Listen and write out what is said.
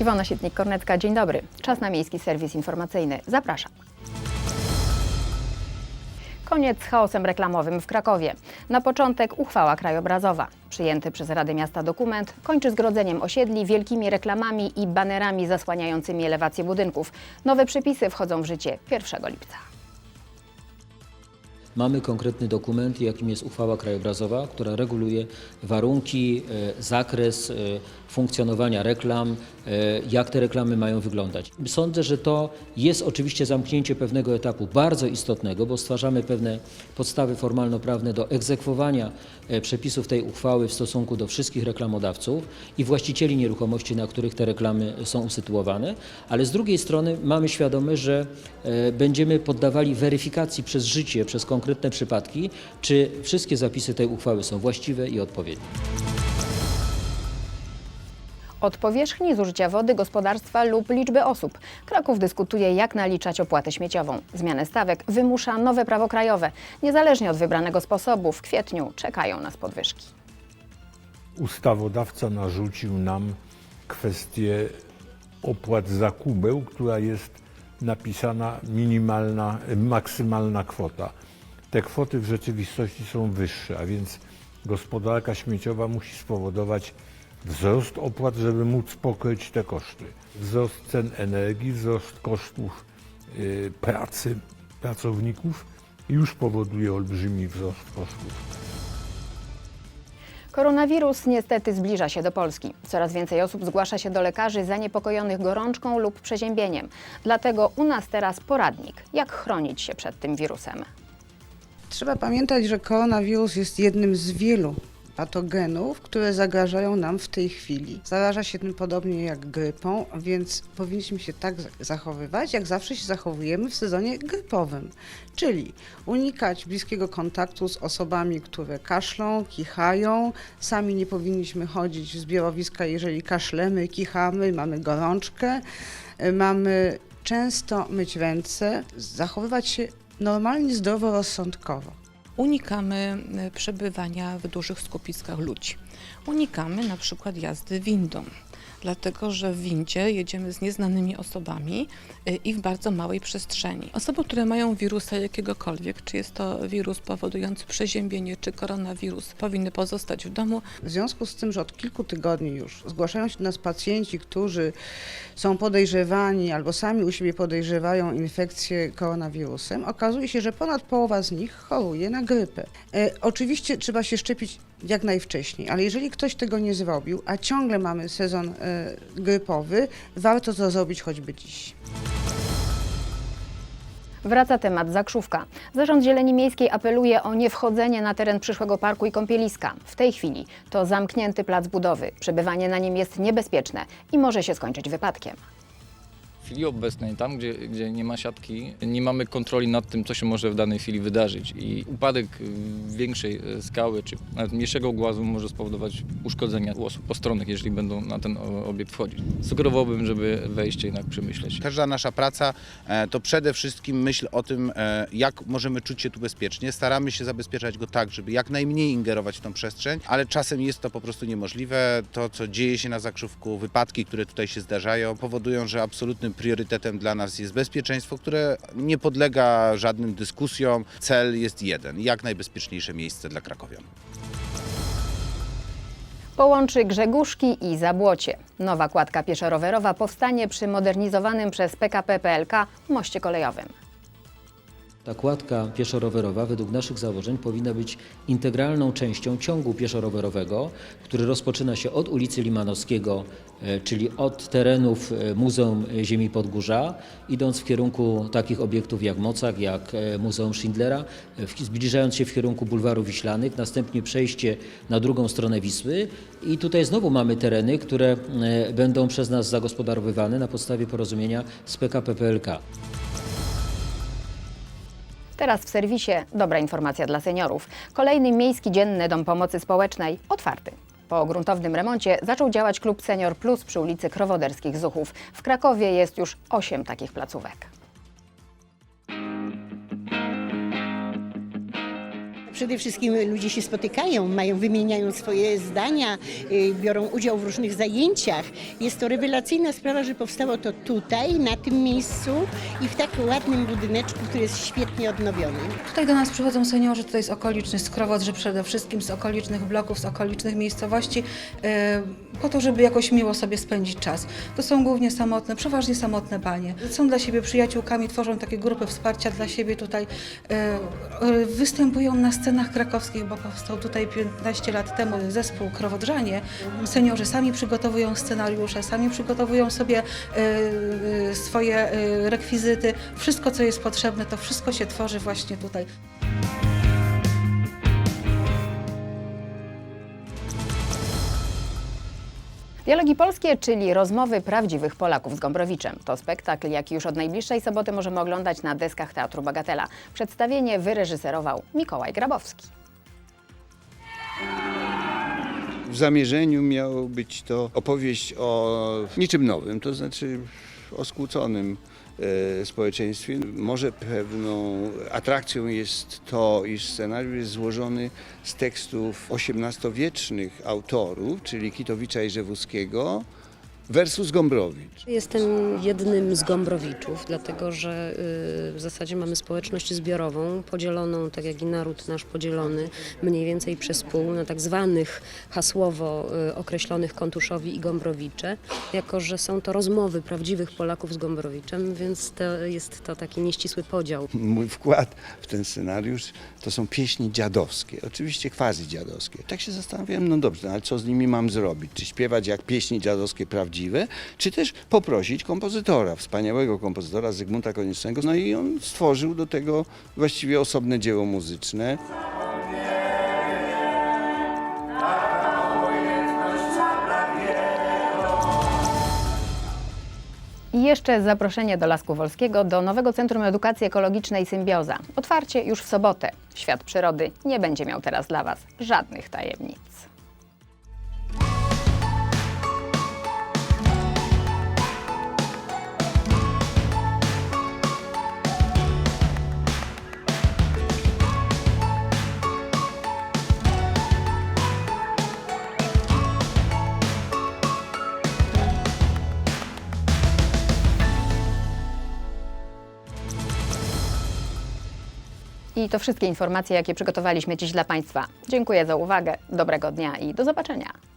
Iwona Sietnik-Kornecka, dzień dobry. Czas na miejski serwis informacyjny. Zapraszam. Koniec z chaosem reklamowym w Krakowie. Na początek uchwała krajobrazowa. Przyjęty przez Radę Miasta dokument kończy zgrodzeniem osiedli wielkimi reklamami i banerami zasłaniającymi elewację budynków. Nowe przepisy wchodzą w życie 1 lipca. Mamy konkretny dokument, jakim jest uchwała krajobrazowa, która reguluje warunki, e, zakres e, funkcjonowania reklam, e, jak te reklamy mają wyglądać. Sądzę, że to jest oczywiście zamknięcie pewnego etapu bardzo istotnego, bo stwarzamy pewne podstawy formalno-prawne do egzekwowania e, przepisów tej uchwały w stosunku do wszystkich reklamodawców i właścicieli nieruchomości, na których te reklamy są usytuowane, ale z drugiej strony mamy świadomość, że e, będziemy poddawali weryfikacji przez życie, przez konkretne przypadki, czy wszystkie zapisy tej uchwały są właściwe i odpowiednie. Od powierzchni zużycia wody, gospodarstwa lub liczby osób. Kraków dyskutuje, jak naliczać opłatę śmieciową. Zmianę stawek wymusza nowe prawo krajowe. Niezależnie od wybranego sposobu, w kwietniu czekają nas podwyżki. ustawodawca narzucił nam kwestię opłat za kubeł, która jest napisana minimalna, maksymalna kwota. Te kwoty w rzeczywistości są wyższe, a więc gospodarka śmieciowa musi spowodować wzrost opłat, żeby móc pokryć te koszty. Wzrost cen energii, wzrost kosztów y, pracy pracowników już powoduje olbrzymi wzrost kosztów. Koronawirus niestety zbliża się do Polski. Coraz więcej osób zgłasza się do lekarzy zaniepokojonych gorączką lub przeziębieniem. Dlatego u nas teraz poradnik, jak chronić się przed tym wirusem. Trzeba pamiętać, że koronawirus jest jednym z wielu patogenów, które zagrażają nam w tej chwili. Zaraża się tym podobnie jak grypą, więc powinniśmy się tak zachowywać, jak zawsze się zachowujemy w sezonie grypowym. Czyli unikać bliskiego kontaktu z osobami, które kaszlą, kichają. Sami nie powinniśmy chodzić w zbiorowiska, jeżeli kaszlemy, kichamy, mamy gorączkę. Mamy często myć ręce, zachowywać się normalnie, zdroworozsądkowo. Unikamy e, przebywania w dużych skupiskach ludzi. Unikamy na przykład jazdy windą, dlatego że w windzie jedziemy z nieznanymi osobami e, i w bardzo małej przestrzeni. Osoby, które mają wirusa jakiegokolwiek, czy jest to wirus powodujący przeziębienie, czy koronawirus, powinny pozostać w domu. W związku z tym, że od kilku tygodni już zgłaszają się do nas pacjenci, którzy są podejrzewani albo sami u siebie podejrzewają infekcję koronawirusem, okazuje się, że ponad połowa z nich choruje na grypę. E, oczywiście trzeba się szczepić jak najwcześniej, ale jeżeli ktoś tego nie zrobił, a ciągle mamy sezon e, grypowy, warto to zrobić choćby dziś. Wraca temat zakrzówka. Zarząd Zieleni Miejskiej apeluje o niewchodzenie na teren przyszłego parku i kąpieliska. W tej chwili to zamknięty plac budowy. Przebywanie na nim jest niebezpieczne i może się skończyć wypadkiem. Chwili obecnej, tam gdzie, gdzie nie ma siatki, nie mamy kontroli nad tym, co się może w danej chwili wydarzyć. I upadek y, większej y, skały, czy nawet mniejszego głazu może spowodować uszkodzenia u osób postronnych, jeżeli będą na ten obiekt wchodzić. Sugerowałbym, żeby wejście jednak przemyśleć. Każda nasza praca e, to przede wszystkim myśl o tym, e, jak możemy czuć się tu bezpiecznie. Staramy się zabezpieczać go tak, żeby jak najmniej ingerować w tą przestrzeń, ale czasem jest to po prostu niemożliwe. To, co dzieje się na zakrzówku, wypadki, które tutaj się zdarzają, powodują, że absolutnym priorytetem dla nas jest bezpieczeństwo, które nie podlega żadnym dyskusjom. Cel jest jeden, jak najbezpieczniejsze miejsce dla krakowian. Połączy Grzegórzki i Zabłocie. Nowa kładka pieszo-rowerowa powstanie przy modernizowanym przez PKP PLK moście kolejowym. Ta kładka pieszo-rowerowa według naszych założeń powinna być integralną częścią ciągu pieszo-rowerowego, który rozpoczyna się od ulicy Limanowskiego, e, czyli od terenów e, Muzeum Ziemi Podgórza, idąc w kierunku takich obiektów jak Mocak, jak e, Muzeum Schindlera, zbliżając się w kierunku bulwaru Wiślanych, następnie przejście na drugą stronę Wisły i tutaj znowu mamy tereny, które będą przez nas zagospodarowywane na podstawie porozumienia z PKP PLK. Teraz w serwisie dobra informacja dla seniorów. Kolejny miejski dzienny dom pomocy społecznej otwarty. Po gruntownym remoncie zaczął działać klub Senior Plus przy ulicy Krowoderskich Zuchów. W Krakowie jest już 8 takich placówek. Przede wszystkim ludzie się spotykają, mają, wymieniają swoje zdania, y, biorą udział w różnych zajęciach. Jest to rewelacyjna sprawa, że powstało to tutaj, na tym miejscu i w tak ładnym budyneczku, który jest świetnie odnowiony. Tutaj do nas przychodzą seniorzy tutaj z okolicznych Skrowodrzy, przede wszystkim z okolicznych bloków, z okolicznych miejscowości, e, po to, żeby jakoś miło sobie spędzić czas. To są głównie samotne, przeważnie samotne panie. Są dla siebie przyjaciółkami, tworzą takie grupy wsparcia dla siebie tutaj. e, Występują na scenach krakowskich, bo powstał tutaj 15 lat temu zespół Krowodrzanie. Seniorzy sami przygotowują scenariusze, sami przygotowują sobie e, e, swoje e, rekwizyty. Wszystko, co jest potrzebne, to wszystko się tworzy właśnie tutaj. Dialogi polskie, czyli rozmowy prawdziwych Polaków z Gombrowiczem. To spektakl, jaki już od najbliższej soboty możemy oglądać na deskach Teatru Bagatela. Przedstawienie wyreżyserował Mikołaj Grabowski. W zamierzeniu miało być to opowieść o niczym nowym, to znaczy o skłóconym społeczeństwie. Może pewną atrakcją jest to, iż scenariusz jest złożony z tekstów XVIII-wiecznych autorów, czyli Kitowicza i Rzewuskiego versus Gombrowicz. Jestem jednym z Gombrowiczów, dlatego że y, w zasadzie mamy społeczność zbiorową, podzieloną, tak jak i naród nasz podzielony, mniej więcej przez pół, na tak zwanych hasłowo y, określonych Kontuszowi i Gombrowicze, jako że są to rozmowy prawdziwych Polaków z Gombrowiczem, więc to jest to taki nieścisły podział. Mój wkład w ten scenariusz to są pieśni dziadowskie, oczywiście quasi dziadowskie. Tak się zastanawiałem, no dobrze, no ale co z nimi mam zrobić? Czy śpiewać jak pieśni dziadowskie prawdziwe, czy też poprosić kompozytora, wspaniałego kompozytora Zygmunta Koniecznego, no i on stworzył do tego właściwie osobne dzieło muzyczne. I jeszcze zaproszenie do Lasku Wolskiego do nowego Centrum Edukacji Ekologicznej Symbioza. Otwarcie już w sobotę. Świat przyrody nie będzie miał teraz dla Was żadnych tajemnic. I to wszystkie informacje, jakie przygotowaliśmy dziś dla Państwa. Dziękuję za uwagę, dobrego dnia i do zobaczenia.